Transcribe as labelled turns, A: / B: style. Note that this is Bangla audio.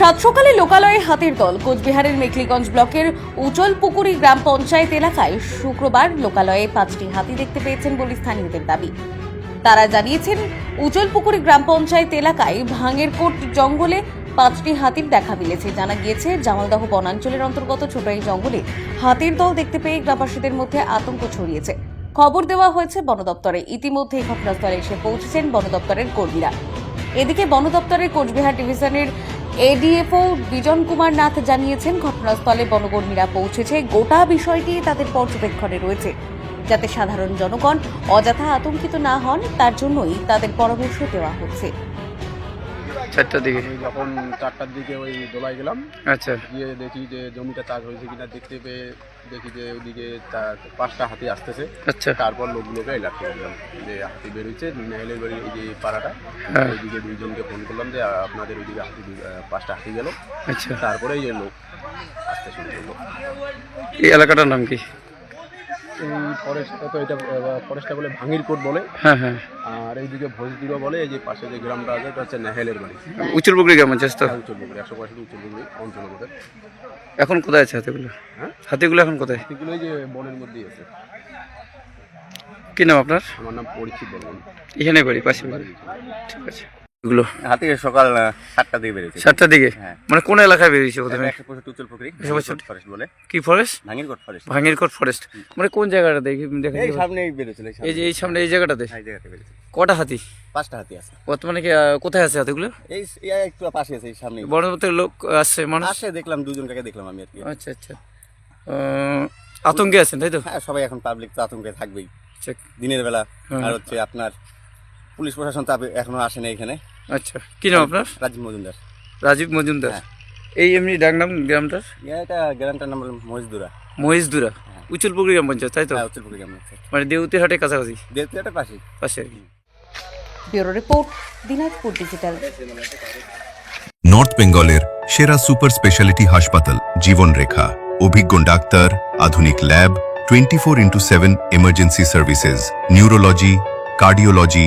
A: সাত সকালে লোকালয়ে হাতির দল কোচবিহারের মেখলিগঞ্জ ব্লকের উচল পুকুরি গ্রাম পঞ্চায়েত এলাকায় শুক্রবার লোকালয়ে পাঁচটি হাতি দেখতে পেয়েছেন বলে স্থানীয়দের দাবি। তারা জানিয়েছেন উচল পুকুরি গ্রাম পঞ্চায়েত এলাকায় ভাঙের কোট জঙ্গলে পাঁচটি হাতির দেখা মিলেছে। জানা গিয়েছে, জামালদাহ বনাঞ্চলের অন্তর্গত ছোট এই জঙ্গলে হাতির দল দেখতে পেয়ে গ্রামবাসীদের মধ্যে আতঙ্ক ছড়িয়েছে। খবর দেওয়া হয়েছে বন দপ্তরে। ইতিমধ্যে ঘটনাস্থলে এসে পৌঁছেছেন বন দপ্তরের কর্মীরা। এদিকে বন দপ্তরের কোচবিহার ডিভিশনের এডিএফও বিজন কুমার নাথ জানিয়েছেন, ঘটনাস্থলে বনকর্মীরা পৌঁছেছে। গোটা বিষয়টি তাদের পর্যবেক্ষণে রয়েছে। যাতে সাধারণ জনগণ অযথা আতঙ্কিত না হন, তার জন্যই তাদের পরামর্শ দেওয়া হচ্ছে।
B: চারটার দিকে?
C: যখন চারটার দিকে ওই দোলায় গেলাম
B: আচ্ছা।
C: গিয়ে দেখি যে জমিটা চাষ হয়েছে কিনা দেখতে পেয়ে দেখি যে চার পাঁচটা হাতি আসতেছে।
B: আচ্ছা।
C: তারপর লোকগুলোকে অ্যালার্ট করে দিলাম যে হাতি বেরোচ্ছে নেহেলের বাড়ি এই যে পাড়াটা।
B: হ্যাঁ।
C: ওইদিকে দুইজনকে ফোন করলাম যে আপনাদের ওইদিকে হাতি পাঁচটা হাতি গেল।
B: আচ্ছা।
C: তারপরে এই যে লোক আসতে শুরু করল।
B: এই এলাকাটার নাম কি?
C: ফরেস্টটা তো এটা ফরেস্টটা বলে ভাঙির কোট বলে
B: হ্যাঁ হ্যাঁ।
C: আর এইদিকে ভোজদিরও বলে এই যে পাশে যে গ্রামটা আছে এটা হচ্ছে নেহেলের বাড়ি।
B: উচুরপুকুরি গ্রাম আছে তো
C: উচ্চলপুকুরি একশো পঁয়ষট্টি উচ্চলপুকুরি অঞ্চল ওদের
B: এখন কোথায় আছে হাতিগুলো?
C: হ্যাঁ?
B: হাতিগুলো এখন কোথায়?
C: হাতিগুলো এই যে বনের মধ্যেই আছে।
B: কি নাম আপনার?
C: আমার নাম পরিচিত বলবেন
B: এখানে বাড়ি পাশে বাড়ি। ঠিক আছে। এগুলো?
D: হাতি সকাল বেরিয়েছে।
B: সাতটার দিকে?
D: হ্যাঁ।
B: মানে কোন এলাকায় বেরিয়েছে প্রথমে?
D: একশো পুকুরি ফরেস্ট বলে।
B: কি forest
D: Bhangirkot forest
B: Bhangirkot forest মানে কোন জায়গাটা দেখি দেখেন
D: এই সামনেই বেরিয়েছিল
B: এই যে এই সামনে এই জায়গাটাতে?
D: এই জায়গাতে বেরিয়েছে
B: কটা হাতি?
D: পাঁচটা হাতি আছে।
B: বর্তমানে কি কোথায় আছে হাতিগুলো?
D: এই একটু পাশে আছে এই সামনে
B: লোক আসছে মানুষ?
D: আসে দেখলাম দুজন কাকে দেখলাম আমি
B: আচ্ছা আচ্ছা। আতঙ্কে আছেন তাই তো?
D: হ্যাঁ সবাই এখন পাবলিক তো আতঙ্কে থাকবেই।
B: আচ্ছা।
D: দিনের বেলা
B: হ্যাঁ।
D: আর হচ্ছে আপনার পুলিশ প্রশাসন তো এখনও আসেনি এখানে।
B: আচ্ছা কি নাম আপনার?
D: রাজীব মজুমদার।
B: রাজীব মজুমদার।
D: হ্যাঁ।
B: এই এমনি ডাক নাম গ্রামটার?
D: এটা গ্রামটার নাম হলো মহিষদুরা।
B: মহেশদুরা উচুলপুকুরি গ্রাম পঞ্চায়েত তাই তো?
D: হ্যাঁ উত্তর পুকুরি গ্রাম
B: মানে দেউতি হাটের কাছাকাছি?
D: দেড়টা পাশে
B: পাশে আর কি।
A: Bureau report Dinajpur digital.
E: North বেঙ্গলের সেরা সুপার স্পেশালিটি হাসপাতাল জীবনরেখা। অভিজ্ঞ ডাক্তার আধুনিক lab twenty four into seven emergency services neurology cardiology